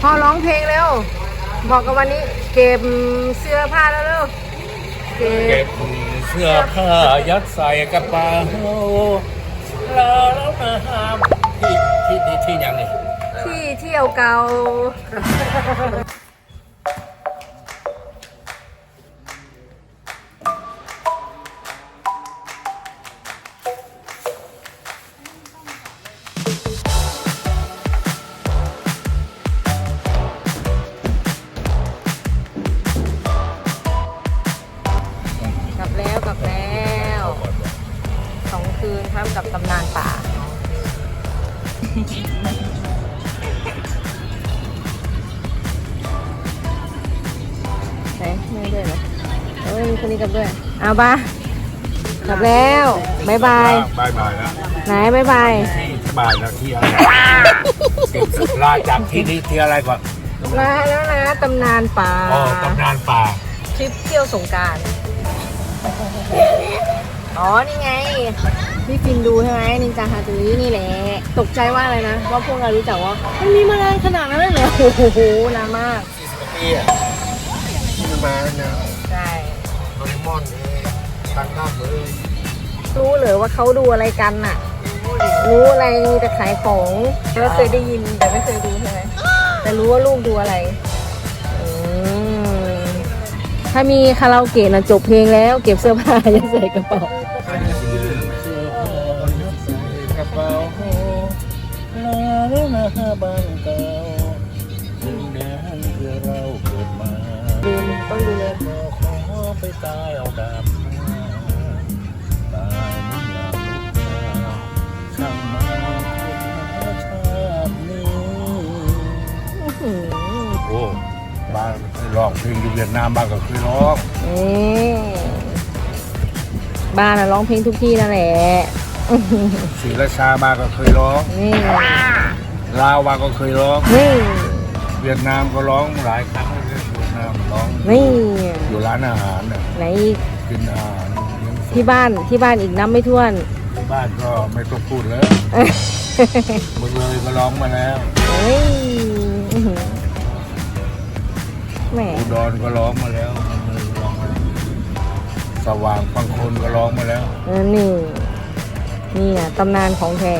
พอร้องเพลงแล้ว บอกกับวันนี้ เก็บเสื้อผ้าแล้วเร็วเก็เก็บบเสื้อผ้ายัดใส่กระเป๋าแล้วแล้วนะฮะที่ที่ที่ที่ยังนี่ที่เที่ยวเก่า กับตำนานป่า ไหนไม่ด้วยเหรอเอ้ยมีคนนี้กลับด้วย เอาบ้ากลับแล้วบายบาย บายบายแล้วไหนบายบายที่บายแล้วที่อะไรเก็บลาจากที่นี่ที่อะไรก่อนมาแล้วนะตำนานป่า อ๋อตำนานป่าทริปเที่ยวสงกราร อ๋อ นี่ไง พี่ฟินดูใช่ไหมนินจาฮาตุรินี่แหละ ตกใจว่าอะไรนะ ว่าพวกเรารู้จักว่า มันมีแมลงขนาดนั้นเลยเหรอโอ้โหนานมากปีอะที่มาเนี่ยใช่ โดเรมอนเองตังด้ามเลยรู้เลยว่าเขาดูอะไรกันน่ะ รู้อะไรมีแต่ขายของแต่ว่าเคยได้ยินแต่ไม่เคยดูใช่ไหมแต่รู้ว่าลูกดูอะไรอืมถ้ามีคาราโอเกะนะจบเพลงแล้ว เก็บเสื้อผ้ายัดใส่กระเป๋าเสื้อผ้า บ้านเก่าดินแดนที่เราเกิดมาดูต้องดูเลกขอไปตายเอาดาบตายไม่อยากลุกมาช่างมันคุณชาตินี้อื้อโอ้บ้านร้องเพลงอยู่เวียดนามบ้านก็เคยร้องบ้านอะร้องเพลงทุกที่นั่นแหละศรีราชาบ้าก็เคยร้องนี่ ลาวบ้านก็เคยร้อง นี่เวียดนามก็ร้องหลายครั้งแล้วเนี่ยเวียดนามร้องนี่อยู่ร้านอาหารน่ะไหนอีกกินอาหารเลี้ยงส่งที่บ้านที่บ้านอีกน้ำไม่ท่วน ที่บ้านก็ไม่ต้องพูดแล้วเมืองเลยก็ร้องมาแล้วเฮ้ยอื้อหือแหมอุดรก็ร้องมาแล้วเมืองเลยก็ร้องมาแล้วสว่างบางคนก็ร้องมาแล้ว เออนี่นี่อะตำนานของแท้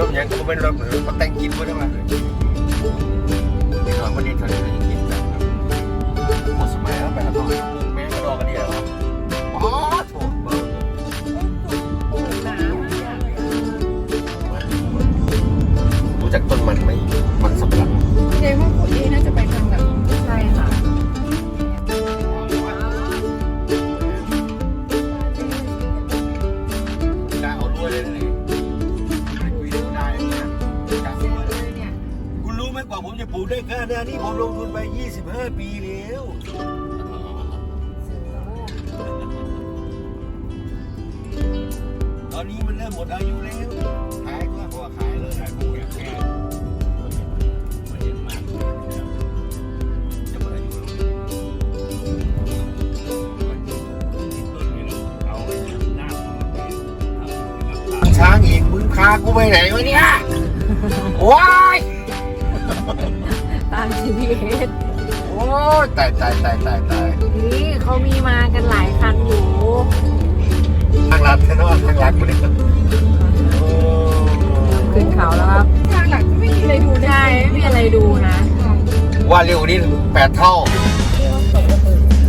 นำสมยังก็ไม่รับหรือเขาแต่งกินไว้ได้ไหมนี่ก่อนวันนี้เธอจะกินแบบหมดสมัยแล้วไปแล้วก็แม่ก็รอกันดีแล้วอ๋อโถเบิร์รู้จักต้นมันไหมมันสำหลังเจ๊ว่าคุณเอน่าจะไปทางแบบใช่ค่ะกล้เอาด้วยเลย ปลูกได้ขนาดนี้ผมลงทุนไป 25 ปีแล้วตอนนี้มันเริ่มหมดอายุแล้ว ขายก็พอขายเลยขายปลูกอย่างแก่มันเยอะมากจะหมดอายุแล้วช้างอีกมึงพากูไปไหนวะเนี่ยว้าย ตาม GPS โอ้ยตายตายตายตายตายนี่เขามีมากันหลายคันอยู่ทางลัดแค่นอนทางลัดกูเนี่ยโอ้ขึ้นเขาแล้วครับทางหลังไม่มีอะไรดูใช่ไม่มีอะไรดูนะว่าเร็วกว่านี้แปดเท่า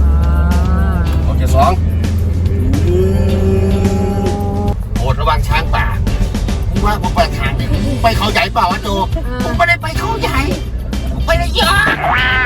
อ่าออกจากสองโอดระวังช้างป่ามึงว่ากูไปทางนี้มึงไปเขาใหญ่เปล่าวะโจมึงไม่ได้ไปเขาใหญ่มึง ไปเลยยอ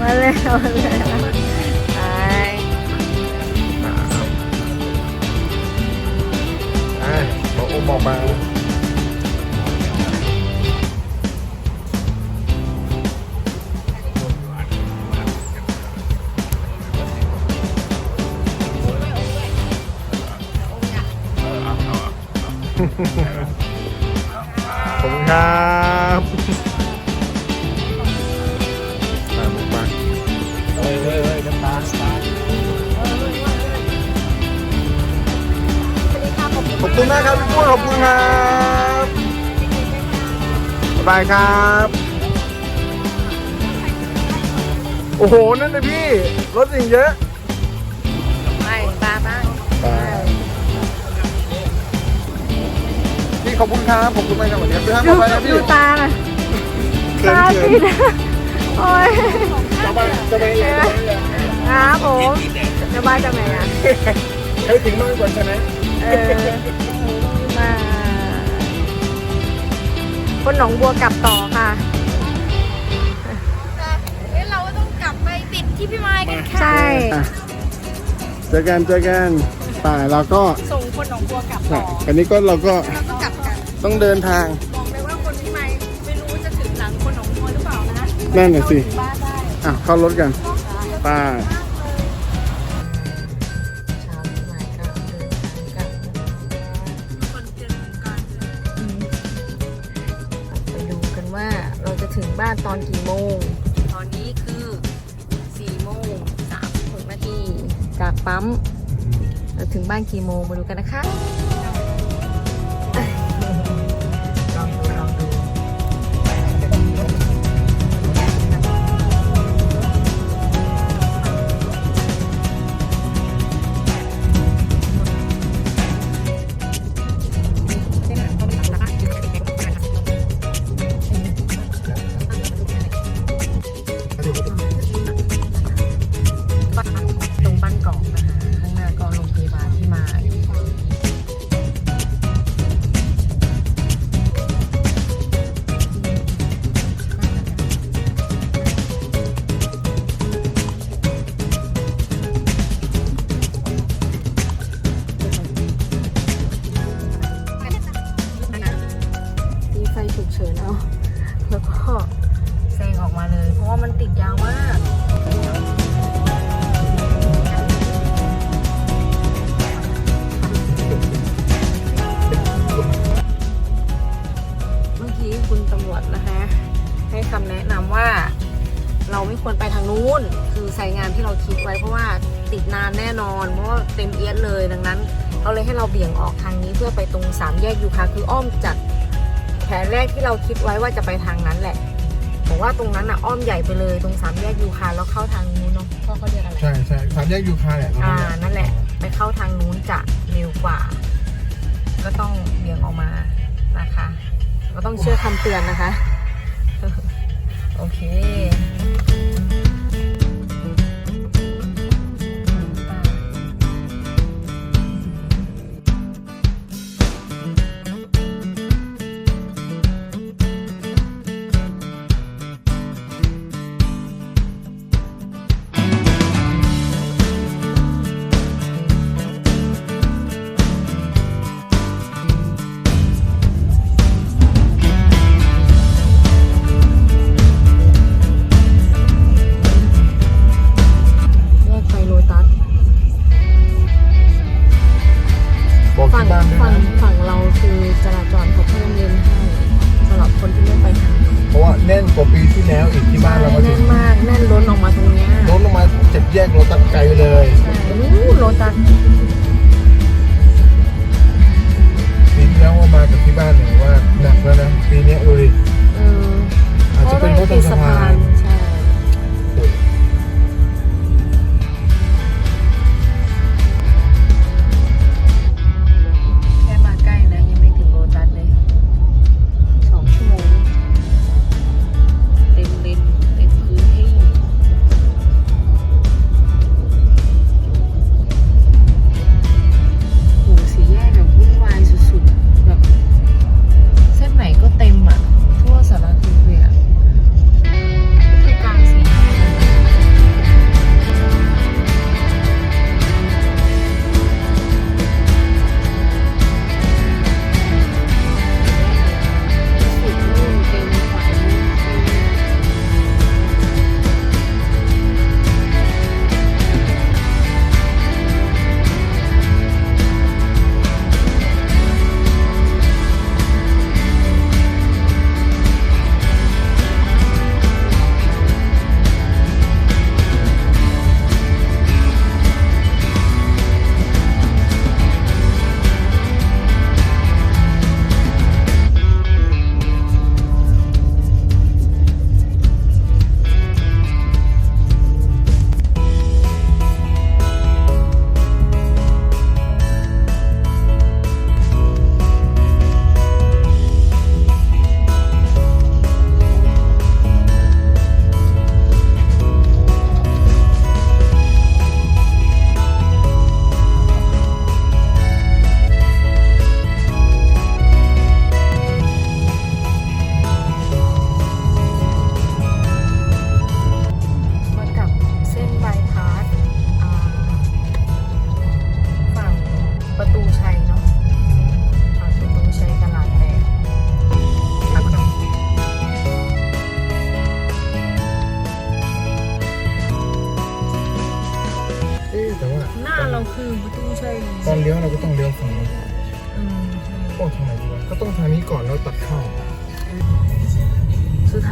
มาเลยมาเลยไปอะบอกอุ้มบอกมาขอบคุณครับ อบคุณมากครับพี่ปุ้ยขอบคุณครับบ๊ายบายครับ โอ้โห นั่นเลยพี่ รถสิ่งเยอะ ไปตาบ้างพี่ขอบคุณครับ ขอบคุณมากครับวันนี้พี่ห้ามดูไปนะพี่ดูตาน่ะเขินตาเขิปินดโอ้ยจะไปจะไปจะไปครับผมจะบ้านจะไหนอะให้ถึงมากกว่าใช่ไหม เออมา คนหนองบัวกลับต่อค่ะ เอ้ยเราก็ต้องกลับไปติดที่พี่ไม้กันค่ะ ใช่เจอกันเจอกันป่าเราก็ส่งคนหนองบัวกลับต่ออันนี้ก็เราก็เราต้องกลับกันต้องเดินทาง บอกเลยว่าคนพี่ไม้ไม่รู้จะถึงหลังคนหนองบัวหรือเปล่านะนั่นน่ะสิบ้านได้ อะเข้ารถกันป่า ถึงบ้านตอนกี่โมง ตอนนี้คือ4โมง36นาที จากปั๊มเราถึงบ้านกี่โมงมาดูกันนะคะ 3 แยกยูคาคืออ้อมจัดแผนแรกที่เราคิดไว้ว่าจะไปทางนั้นแหละบอกว่าตรงนั้นอะอ้อมใหญ่ไปเลยตรงสามแยกยูคาแล้วเข้าทางนู้นเนาะพ่อเขาเรียกอะไรใช่ใช่สามแยกยูคาแหละอ่านั่นแหละ ไปเข้าทางนู้นจะเร็วกว่า ก็ต้องเบี่ยงออกมานะคะ ก็ต้องเชื่อคำเตือนนะคะ โอเค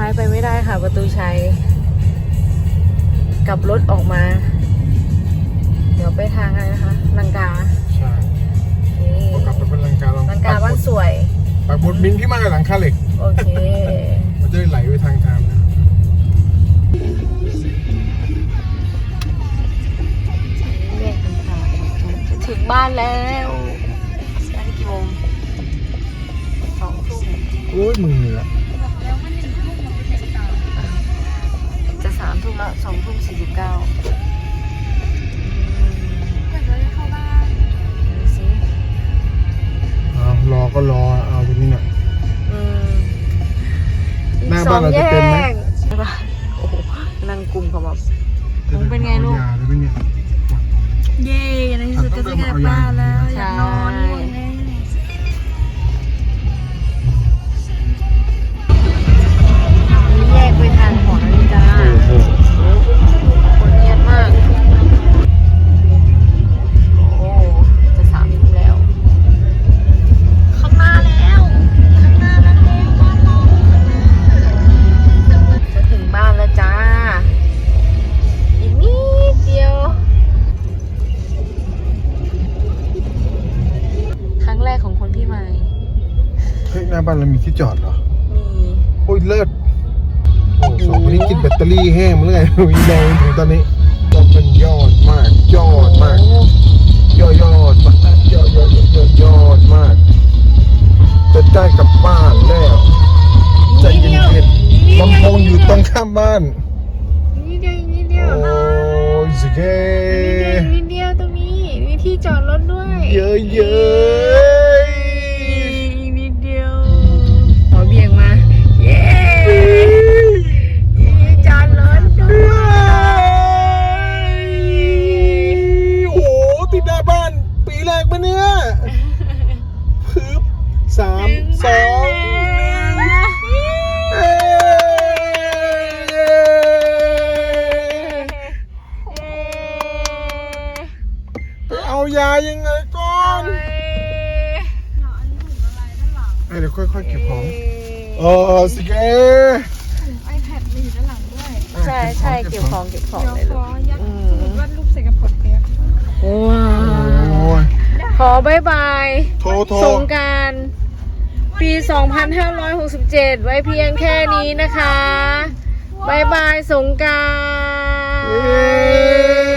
ายไปไม่ได้ค่ะ ประตูชัยกลับรถออกมา เดี๋ยวไปทางอะไรนะคะลังกาใช่นี่พอกลับไปเป็นลังกาเราลังกาบ้านสวยปากบุดมินที่มาหลังคาเหล็ก โอเค มันจะได้ไหลไปทางทางนะแยกกันค่ะจะถึงบ้านแล้วได้กี่โมงสองทุ่มโอ้ยมือละจะ สามทุ่มแล้วสองทุ่มสี่สิบเก้าเกิดอะไรเข้าบ้านดูสิเอารอก็รอเอาตรงนี้หน่อยอืมหน้าบ้านเราจะเต็มไหมอีกสองแยกใช่ปะโอ้โหนั่งกลุ่มเขาแบบ ผมเป็นไงลูกเอายาหรือเป็นเนี่ย เย่ในที่สุดก็จะกลับบ้านแล้วอยากน บ้านเรามีที่จอดเหรอ มีโอ้ยเลิศโอ้สองคนนี้กินแบตเตอรี่แห้งมาเลยมีแรงถึงตอนนี้ก็เป็นยอดมาก ยอดมาก ยอดยอดมากยอดยอดยอดยอดมากจะได้กลับบ้านแล้วใจะเย็นๆลำโพงอยู่ตรงข้ามบ้านนิดเดียวอีกนิดเดียวโอ้ยสิเกนิดเดียวตรงนี้มีที่จอดรถด้วย เยอะ ค่อยๆเก็บของเออสิเกไอแพดมีอยู่ด้านหลังด้วยใช่ใช่เก็บของเก็บของเดี๋ยวเลยขลูอกยัดสมุดวาดรูปใส่กระเป๋าเปียกว้าโอ้วยขอบายบายโทรโทรสงกรารปี 2567 ไว้เพียงแค่นี้นะคะบายบายสงกราร เย้